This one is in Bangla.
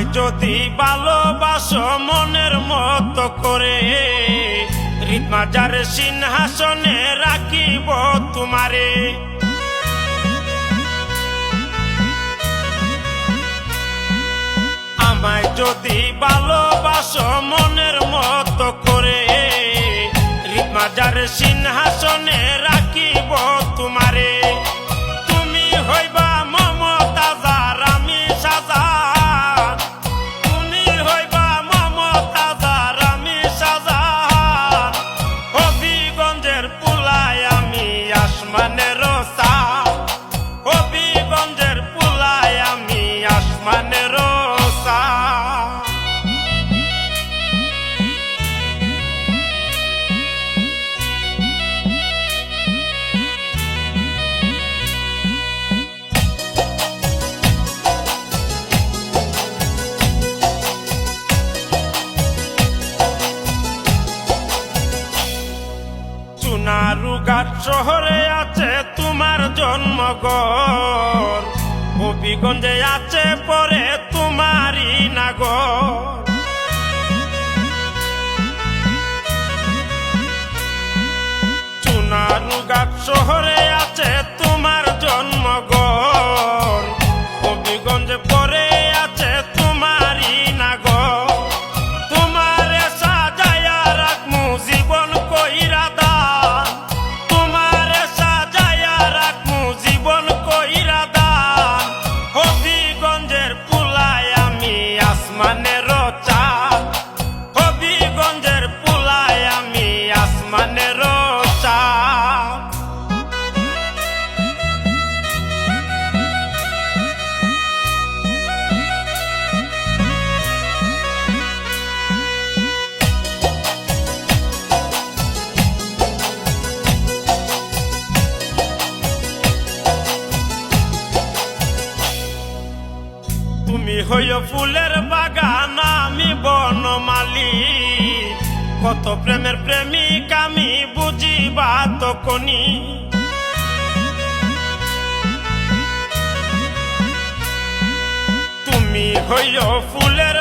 যদি ভালোবাসো মনের মতো করে। রিতমাজার সিংহাসনে রাখিব তোমারে। আমায় যদি ভালোবাসো মনের মতো করে। রিতমাজার সিংহাসনে রাখিব শহরে আছে তোমার জন্মগর হবিগঞ্জে আছে পরে তোমারই নাগর। চুনারুঘাট শহরে amanece. তুমি হইও ফুলের বাগান, আমি বনমালি কত প্রেমের প্রেমিক আমি বুঝিবা তখনই। তুমি হইও ফুলের